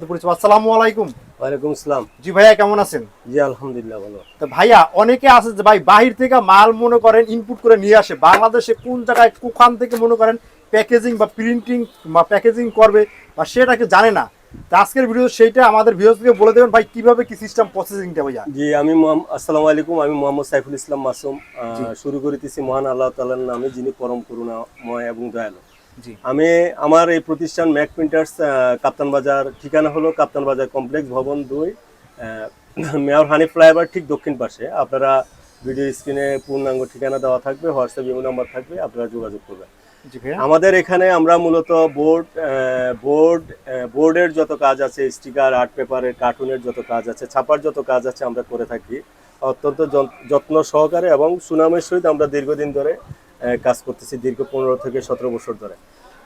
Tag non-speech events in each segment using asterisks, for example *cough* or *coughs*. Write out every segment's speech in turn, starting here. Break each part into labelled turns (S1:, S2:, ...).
S1: আসসালামু আলাইকুম।
S2: ওয়ালাইকুম আসসালাম।
S1: জি ভাইয়া কেমন আছেন?
S2: জি আলহামদুলিল্লাহ ভালো।
S1: তো ভাইয়া অনেকে আছে যে ভাই বাহির থেকে মাল মনে করেন ইনপুট করে নিয়ে আসে। বাংলাদেশে কোন জায়গায় কোখান থেকে মনে করেন প্যাকেজিং বা প্রিন্টিং বা প্যাকেজিং করবে বা সেটাকে জানে না। তো আজকের ভিডিও সেইটা আমাদের বলে দেবেন ভাই কীভাবে কি সিস্টেম প্রসেসিংটা ভাইয়া?
S2: জি আমি আসসালামু আলাইকুম আমি মোহাম্মদ সাইফুল ইসলাম মাসুম। শুরু করিতেছি মহান আল্লাহ তাআলার নামে যিনি পরম করুণাময় এবং দয়ালু। আমি আমার এই প্রতিষ্ঠান ম্যাক প্রিন্টার্স কাপ্তান বাজার ঠিকানা হলো কাপ্তান বাজার কমপ্লেক্স ভবন দুই *clears throat* মেয়র হানি ফ্লাইওভার ঠিক দক্ষিণ পাশে। আপনারা ভিডিও স্ক্রিনে পূর্ণাঙ্গ ঠিকানা দেওয়া থাকবে হোয়াটসঅ্যাপ ইমেল নাম্বার থাকবে আপনারা যোগাযোগ করবেন। আমাদের এখানে আমরা মূলত বোর্ড বোর্ড বোর্ডের যত কাজ আছে স্টিকার আর্ট পেপারের কার্টুনের যত কাজ আছে ছাপার যত কাজ আছে আমরা করে থাকি। অত্যন্ত যন- যত্ন সহকারে এবং সুনামের সহিত আমরা দীর্ঘদিন ধরে কাজ করতেছি দীর্ঘ পনেরো থেকে সতেরো বছর ধরে।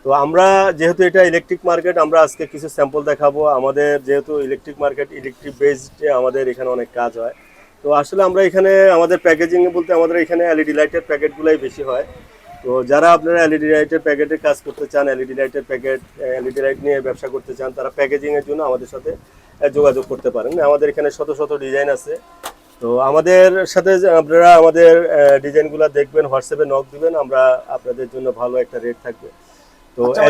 S2: তো আমরা যেহেতু এটা ইলেকট্রিক মার্কেট আমরা আজকে কিছু স্যাম্পল দেখাবো। আমাদের যেহেতু ইলেকট্রিক মার্কেট ইলেকট্রিক বেসড আমাদের এখানে অনেক কাজ হয়। তো আসলে আমরা এখানে আমাদের প্যাকেজিং বলতে আমাদের এখানে এলইডি লাইটের প্যাকেটগুলোই বেশি হয়। তো যারা আপনারা এলইডি লাইটের প্যাকেটের কাজ করতে চান এলইডি লাইটের প্যাকেট এলইডি লাইট নিয়ে ব্যবসা করতে চান, তারা প্যাকেজিংয়ের জন্য আমাদের সাথে যোগাযোগ করতে পারেন। আমাদের এখানে শত শত ডিজাইন আছে। তো আমাদের সাথে আপনারা আমাদের ডিজাইনগুলো দেখবেন হোয়াটসঅ্যাপে নক দিবেন আমরা আপনাদের জন্য ভালো একটা রেট থাকবে। তো
S1: আচ্ছা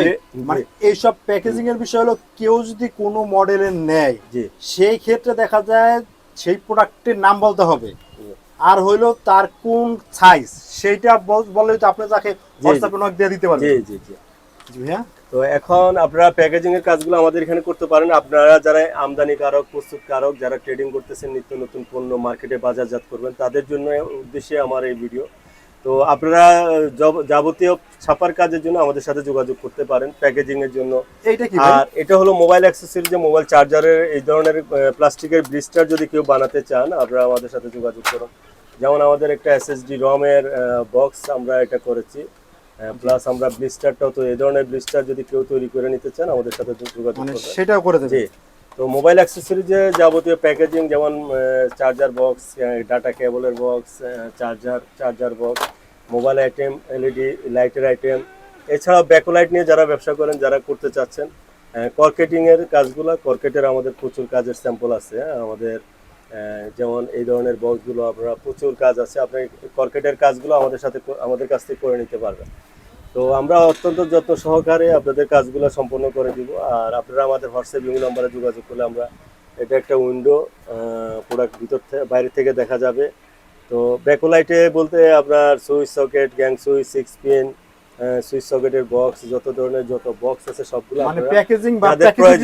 S1: মানে এইসব প্যাকেজিং এর বিষয় হলো কেউ যদি কোনো মডেলের নেয়
S2: জি।
S1: সেই ক্ষেত্রে দেখা যায় সেই প্রোডাক্টের নাম বলতে হবে। আর হইল তার কোন সাইজ সেইটা বল- বললে তো আপনি তাকে হোয়াটসঅ্যাপে নক দিয়ে দিতে
S2: জি
S1: পারবেন
S2: জি জি।
S1: জি ভাইয়া?
S2: তো এখন আপনারা প্যাকেজিং এর কাজগুলো আমাদের এখানে করতে পারেন। আপনারা যারা আমদানি আমদানিকারক প্রস্তুতকারক যারা ট্রেডিং করতেছেন নিত্য নতুন পণ্য মার্কেটে বাজারজাত করবেন তাদের জন্য উদ্দেশ্যে আমার এই ভিডিও তো আপনারা যাবতীয় ছাপার কাজের জন্য আমাদের সাথে যোগাযোগ করতে পারেন প্যাকেজিং এর জন্য। আর এটা হলো মোবাইল অ্যাক্সেসরি যে মোবাইল চার্জারের এই ধরনের প্লাস্টিকের ব্লিস্টার যদি কেউ বানাতে চান আপনারা আমাদের সাথে যোগাযোগ করুন। যেমন আমাদের একটা এসএসডি রমের বক্স আমরা এটা করেছি। প্লাস আমরা ব্লিস্টারটাও তো এই ধরনের ব্লিস্টার যদি কেউ তৈরি করে নিতে চান আমাদের সাথে যোগাযোগ
S1: মানে
S2: করবেন
S1: সেটাও করে দেবে
S2: তো মোবাইল অ্যাক্সেসরি যে যাবতীয় প্যাকেজিং যেমন চার্জার বক্স ডাটা কেবলের box charger charger box mobile item LED লাইটের আইটেম এছাড়াও ব্যাকলাইট নিয়ে যারা ব্যবসা করেন যারা করতে চাচ্ছেন কর্কেটিং এর কাজগুলো কর্কেটের আমাদের প্রচুর কাজের স্যাম্পল আছে হ্যাঁ, আমাদের যেমন এই ধরনের বক্সগুলো আপনারা প্রচুর কাজ আছে। আপনি কর্কেটের কাজগুলো আমাদের সাথে আমাদের কাছ থেকে করে নিতে পারবেন। তো আমরা অত্যন্ত যত্ন সহকারে আপনাদের কাজগুলো সম্পন্ন করে দিব। আর আপনারা আমাদের হোয়াটসঅ্যাপ ইমেল নাম্বারে যোগাযোগ করলে আমরা এটা একটা উইন্ডো প্রোডাক্ট ভিতর থেকে বাইরে থেকে দেখা যাবে। তো ব্যাকোলাইটে বলতে আপনার switch socket gang switch six pin switch সকেটের box যত ধরনের যত বক্স আছে সবগুলো
S1: মানে প্যাকেজিং বা প্যাকেজিং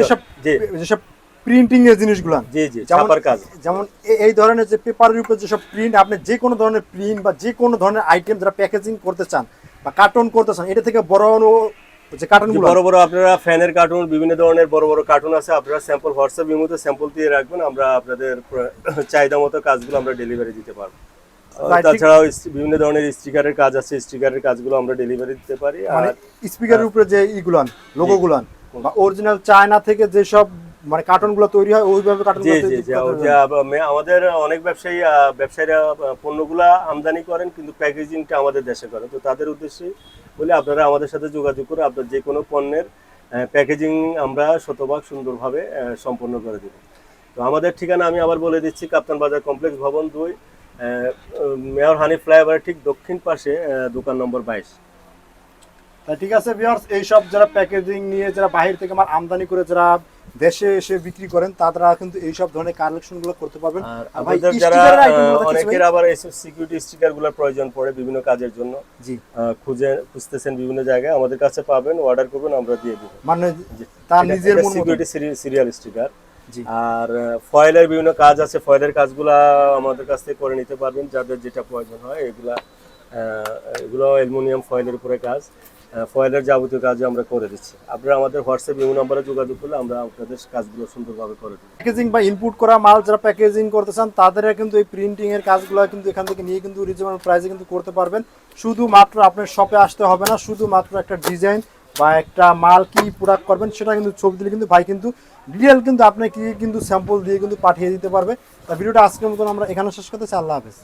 S1: যেসব প্রিন্টিং এর জিনিসগুলো।
S2: জি জি ছাপার কাজ।
S1: যেমন এই ধরনের যে পেপারের উপর যেসব প্রিন্ট আপনি যে কোনো ধরনের প্রিন্ট বা যে কোনো ধরনের আইটেম যারা প্যাকেজিং করতে চান বা কার্টুন করতে চান এটা থেকে বড় বড় যে কার্টুনগুলো
S2: বড় বড় আপনারা ফ্যানের কার্টুন বিভিন্ন ধরনের বড় বড় কার্টুন আছে আপনারা স্যাম্পল হোয়াটসঅ্যাপ ইমোতে স্যাম্পল দিয়ে রাখবেন আমরা আপনাদের *coughs* চাহিদা মতো কাজগুলো আমরা ডেলিভারি দিতে পারব। তাছাড়াও বিভিন্ন ধরনের স্টিকারের কাজ আছে স্টিকারের কাজগুলো আমরা ডেলিভারি দিতে পারি
S1: মানে
S2: আর
S1: স্পিকারের উপরে যে ইগুলান লোগোগুলান বা অরিজিনাল চায়না থেকে যে সব মানে কার্টুনগুলো তৈরি হয় ওইভাবে
S2: জি জি জি যে আমাদের অনেক ব্যবসায়ী ব্যবসায়ীরা পণ্যগুলো আমদানি করেন কিন্তু প্যাকেজিংটা আমাদের দেশে করেন তো তাদের উদ্দেশ্যে বলে আপনারা আমাদের সাথে যোগাযোগ করে আপনার যে কোনো পণ্যের প্যাকেজিং আমরা শতভাগ সুন্দরভাবে সম্পন্ন করে দেব। তো আমাদের ঠিকানা আমি আবার বলে দিচ্ছি কাপ্তান বাজার কমপ্লেক্স ভবন দুই মেয়র হানি ফ্লাইওভারের ঠিক দক্ষিণ পাশে দোকান নম্বর বাইশ।
S1: ঠিক আছে ভিউয়ার্স এই সব যারা প্যাকেজিং নিয়ে যারা বাহির থেকে মাল আমদানি করে যারা দেশে এসে বিক্রি করেন তারা কিন্তু এই সব ধরনের কালেকশনগুলো করতে পারবেন।
S2: আর
S1: ভাই
S2: যারা? অনেকের আবার এইসব সিকিউরিটি স্টিকারগুলোর প্রয়োজন পড়ে বিভিন্ন কাজের জন্য।
S1: জি।
S2: খুঁজে খুঁজতেছেন বিভিন্ন জায়গায়। আমাদের কাছে পাবেন অর্ডার করবেন আমরা দিয়ে দেবো।
S1: মানে তার নিজের মন
S2: সিকিউরিটি সিরিয়াল স্টিকার
S1: জি।
S2: আর ফয়েলের বিভিন্ন কাজ আছে ফয়েলের কাজগুলা আমাদের কাছ থেকে করে নিতে পারবেন যাদের যেটা প্রয়োজন হয় এগুলা এগুলো অ্যালুমিনিয়াম ফয়েলের উপরে কাজ। ফয়েলের যাবতীয় কাজ আমরা করে দিচ্ছি। আপনারা আমাদের হোয়াটসঅ্যাপ ইউ নাম্বারে যোগাযোগ করলে আমরা আপনাদের কাজগুলো সুন্দরভাবে করে দেবো
S1: প্যাকেজিং বা ইনপুট করা মাল যারা প্যাকেজিং করতে চান তাদের কিন্তু এই প্রিন্টিং এর কাজগুলো কিন্তু এখান থেকে নিয়ে কিন্তু রিজনেবল প্রাইসে কিন্তু করতে পারবেন। শুধুমাত্র আপনার শপে আসতে হবে না, শুধুমাত্র একটা ডিজাইন বা একটা মাল কি প্রোডাক্ট করবেন, সেটা কিন্তু ছবি দিলে কিন্তু ভাই কিন্তু রিয়েল কিন্তু আপনাকে কিন্তু স্যাম্পল দিয়ে কিন্তু পাঠিয়ে দিতে পারবে। তা ভিডিওটা আজকের মতন আমরা এখানে শেষ করতে চাই আল্লাহ হাফেজ।